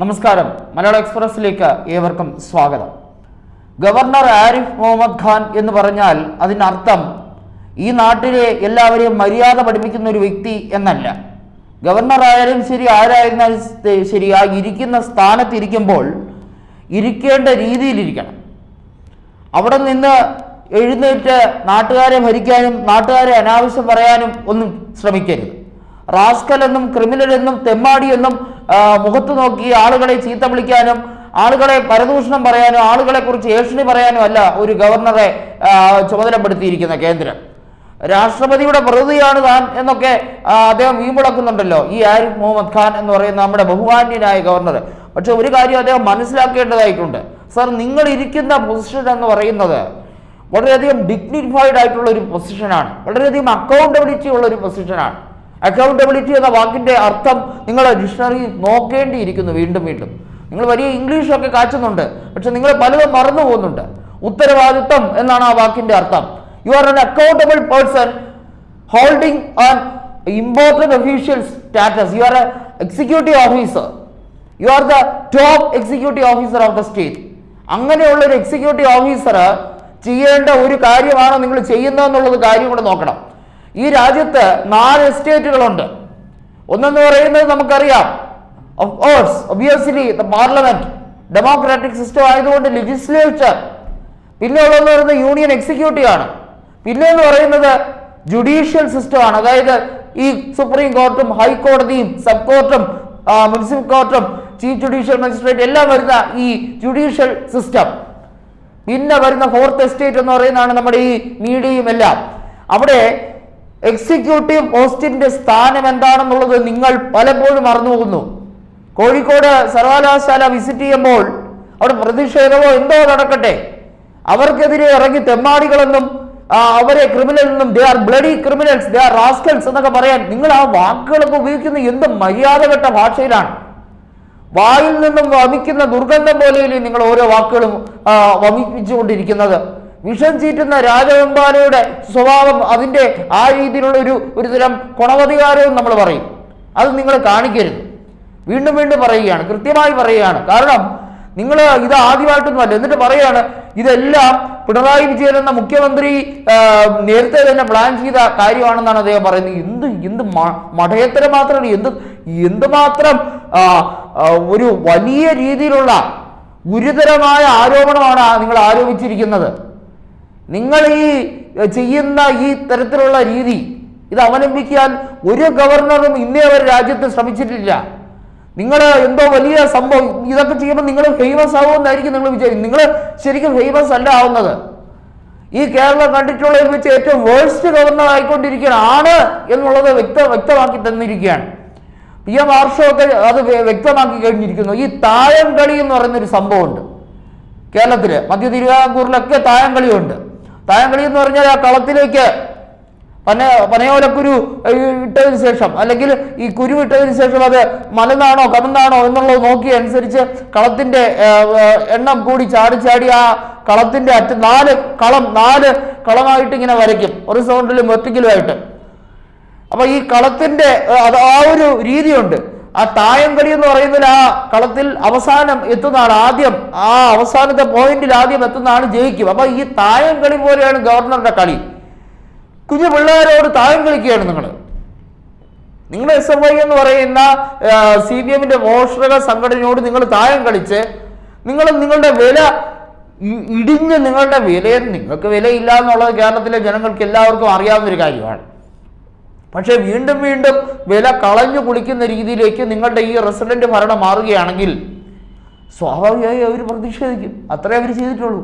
നമസ്കാരം. മലയാള എക്സ്പ്രസിലേക്ക് ഏവർക്കും സ്വാഗതം. ഗവർണർ ആരിഫ് മുഹമ്മദ് ഖാൻ എന്ന് പറഞ്ഞാൽ അതിനർത്ഥം ഈ നാട്ടിലെ എല്ലാവരെയും മര്യാദ പഠിപ്പിക്കുന്ന ഒരു വ്യക്തി എന്നല്ല. ഗവർണർ ആയാലും ശരി ആരായിരുന്നാലും ശരി ആ ഇരിക്കുന്ന സ്ഥാനത്തിരിക്കുമ്പോൾ ഇരിക്കേണ്ട രീതിയിലിരിക്കണം. അവിടെ നിന്ന് എഴുന്നേറ്റ് നാട്ടുകാരെ ഭരിക്കാനും നാട്ടുകാരെ അനാവശ്യം പറയാനും ഒന്നും ശ്രമിക്കരുത്. റാസ്കൽ എന്നും ക്രിമിനൽ എന്നും തെമ്മാടി എന്നും മുഖത്ത് നോക്കി ആളുകളെ ചീത്ത വിളിക്കാനും ആളുകളെ പരദൂഷണം പറയാനും ആളുകളെ കുറിച്ച് ഏഷണി പറയാനും അല്ല ഒരു ഗവർണറെ ചുമതലപ്പെടുത്തിയിരിക്കുന്ന കേന്ദ്രം. രാഷ്ട്രപതിയുടെ പ്രതിയാണ് താൻ എന്നൊക്കെ അദ്ദേഹം വീമ്പിളക്കുന്നുണ്ടല്ലോ ഈ ആരിഫ് മുഹമ്മദ് ഖാൻ എന്ന് പറയുന്ന നമ്മുടെ ബഹുമാന്യനായ ഗവർണർ. പക്ഷെ ഒരു കാര്യം അദ്ദേഹം മനസ്സിലാക്കേണ്ടതായിട്ടുണ്ട്. സർ നിങ്ങൾ ഇരിക്കുന്ന പൊസിഷൻ എന്ന് പറയുന്നത് വളരെയധികം ഡിഗ്നിഫൈഡ് ആയിട്ടുള്ള ഒരു പൊസിഷനാണ്. വളരെയധികം അക്കൗണ്ടബിലിറ്റി ഉള്ള ഒരു പൊസിഷനാണ്. അക്കൗണ്ടബിലിറ്റി എന്ന വാക്കിന്റെ അർത്ഥം നിങ്ങൾ ഡിക്ഷണറി നോക്കേണ്ടിയിരിക്കുന്നു വീണ്ടും വീണ്ടും. നിങ്ങൾ വലിയ ഇംഗ്ലീഷൊക്കെ കാച്ചുന്നുണ്ട്. പക്ഷെ നിങ്ങൾ പലതും മറന്നു പോകുന്നുണ്ട്. ഉത്തരവാദിത്വം എന്നാണ് ആ വാക്കിന്റെ അർത്ഥം. You are an accountable person holding an important official status you are a executive officer you are the top executive officer of the state അങ്ങനെയുള്ള ഒരു എക്സിക്യൂട്ടീവ് ഓഫീസർ ചെയ്യേണ്ട ഒരു കാര്യമാണോ നിങ്ങൾ ചെയ്യുന്നതെന്നുള്ളത് കാര്യം കൂടെ നോക്കണം. ഈ രാജ്യത്ത് നാല് എസ്റ്റേറ്റുകളുണ്ട് ഒന്നെന്ന് പറയുന്നത് നമുക്കറിയാം. Of course obviously the parliament democratic system ആയതുകൊണ്ട് ലെജിസ്ലേച്ചർ പിന്നെ ഉള്ളതെന്ന് പറയുന്നത് യൂണിയൻ എക്സിക്യൂട്ടീവ് ആണ്. പിന്നെ എന്ന് പറയുന്നത് ജുഡീഷ്യൽ സിസ്റ്റം ആണ്. അതായത് ഈ സുപ്രീം കോർട്ടും ഹൈക്കോടതിയും സബ് കോർട്ടും മുനിസിപ്പൽ കോർട്ടും ചീഫ് ജുഡീഷ്യൽ മജിസ്ട്രേറ്റ് എല്ലാം വരുന്ന ഈ ജുഡീഷ്യൽ സിസ്റ്റം പിന്നെ വരുന്ന ഫോർത്ത് എസ്റ്റേറ്റ് എന്ന് പറയുന്നതാണ് നമ്മുടെ ഈ മീഡിയയും എല്ലാം. അവിടെ എക്സിക്യൂട്ടീവ് പോസ്റ്റിന്റെ സ്ഥാനം എന്താണെന്നുള്ളത് നിങ്ങൾ പലപ്പോഴും മറന്നു പോകുന്നു. കോഴിക്കോട് സർവകലാശാല വിസിറ്റ് ചെയ്യുമ്പോൾ അവിടെ പ്രതിഷേധമോ എന്തോ നടക്കട്ടെ. അവർക്കെതിരെ ഇറങ്ങി തെമ്മാടികളെന്നും അവരെ ക്രിമിനൽ എന്നും they are bloody criminals they are rascals എന്നൊക്കെ പറയാൻ നിങ്ങൾ ആ വാക്കുകളൊക്കെ ഉപയോഗിക്കുന്ന എന്ത് മര്യാദഘട്ട ഭാഷയിലാണ്. വായിൽ നിന്നും വമിക്കുന്ന ദുർഗന്ധം പോലെയല്ലേ നിങ്ങൾ ഓരോ വാക്കുകളും വമിപ്പിച്ചുകൊണ്ടിരിക്കുന്നത്. വിഷം ചീറ്റുന്ന രാജവെമ്പാലയുടെ സ്വഭാവം അതിന്റെ ആ രീതിയിലുള്ള ഒരു ഒരു തരം കുണവധികാരവും നമ്മൾ പറയും. അത് നിങ്ങൾ കാണിക്കരുത്. വീണ്ടും വീണ്ടും പറയുകയാണ്. കൃത്യമായി പറയുകയാണ്. കാരണം നിങ്ങൾ ഇത് ആദ്യമായിട്ടൊന്നുമല്ല എന്നിട്ട് പറയുകയാണ് ഇതെല്ലാം പിണറായി വിജയൻ എന്ന മുഖ്യമന്ത്രി നേരത്തെ തന്നെ പ്ലാൻ ചെയ്ത കാര്യമാണെന്നാണ് അദ്ദേഹം പറയുന്നത്. എന്ത് എന്ത് മഠയത്തരം മാത്രമാണ് എന്ത് എന്തുമാത്രം ഒരു വലിയ രീതിയിലുള്ള ഗുരുതരമായ ആരോപണമാണ് നിങ്ങൾ ആരോപിച്ചിരിക്കുന്നത്. നിങ്ങൾ ഈ ചെയ്യുന്ന ഈ തരത്തിലുള്ള രീതി ഇത് അവലംബിക്കാൻ ഒരു ഗവർണറും ഇന്നേ വരെ രാജ്യത്ത് ശ്രമിച്ചിട്ടില്ല. നിങ്ങൾ എന്തോ വലിയ സംഭവം ഇതൊക്കെ ചെയ്യുമ്പോൾ നിങ്ങൾ ഫേമസ് ആവുമെന്നായിരിക്കും നിങ്ങൾ വിചാരിക്കും നിങ്ങൾ ശരിക്കും ഫേമസ് അല്ല ആവുന്നത്. ഈ കേരളം കണ്ടിട്ടുള്ളതിൽ വെച്ച് ഏറ്റവും വേഴ്സ്റ്റ് ഗവർണർ ആയിക്കൊണ്ടിരിക്കുകയാണ് എന്നുള്ളത് വ്യക്ത വ്യക്തമാക്കി തന്നിരിക്കുകയാണ്. പി എം ആർഷോ അത് വ്യക്തമാക്കി കഴിഞ്ഞിരിക്കുന്നു. ഈ തായം കളി എന്ന് പറയുന്നൊരു സംഭവമുണ്ട് കേരളത്തിൽ മധ്യ തിരുവിതാംകൂറിലൊക്കെ തായം കളിയുണ്ട് തായം കളി എന്ന് പറഞ്ഞാൽ ആ കളത്തിലേക്ക് പന പനയോലക്കുരു ഇട്ടതിന് ശേഷം അല്ലെങ്കിൽ ഈ കുരു ഇട്ടതിന് ശേഷം അത് മലന്നാണോ കമന്നാണോ എന്നുള്ളത് നോക്കി അനുസരിച്ച് കളത്തിന്റെ എണ്ണം കൂടി ചാടി ചാടി ആ കളത്തിന്റെ അറ്റ നാല് കളം നാല് കളമായിട്ട് ഇങ്ങനെ വരയ്ക്കും ഹൊറിസോണ്ടലും വെർട്ടിക്കലുമായിട്ട്. അപ്പൊ ഈ കളത്തിന്റെ ആ ഒരു രീതിയുണ്ട്. ആ തായം കളി എന്ന് പറയുന്നതിൽ ആ കളത്തിൽ അവസാനം എത്തുന്നതാണ് ആദ്യം. ആ അവസാനത്തെ പോയിന്റിൽ ആദ്യം എത്തുന്നതാണ് ജയിക്കും. അപ്പൊ ഈ തായം കളി പോലെയാണ് ഗവർണറുടെ കളി. കുഞ്ഞു പിള്ളേരോട് തായം കളിക്കുകയാണ് നിങ്ങൾ. നിങ്ങൾ എസ് എഫ് ഐ എന്ന് പറയുന്ന സി പി എമ്മിന്റെ മോഷക സംഘടനയോട് നിങ്ങൾ തായം കളിച്ച് നിങ്ങൾ നിങ്ങളുടെ വില ഇടിഞ്ഞ് നിങ്ങളുടെ വിലയെ നിങ്ങൾക്ക് വിലയില്ല എന്നുള്ളത് കേരളത്തിലെ ജനങ്ങൾക്ക് എല്ലാവർക്കും അറിയാവുന്ന ഒരു കാര്യമാണ്. പക്ഷേ വീണ്ടും വീണ്ടും വില കളഞ്ഞു കുളിക്കുന്ന രീതിയിലേക്ക് നിങ്ങളുടെ ഈ റെസിഡന്റ് ഭരണം മാറുകയാണെങ്കിൽ സ്വാഭാവികമായി അവർ പ്രതിഷേധിക്കും. അത്രേ അവർ ചെയ്തിട്ടുള്ളൂ.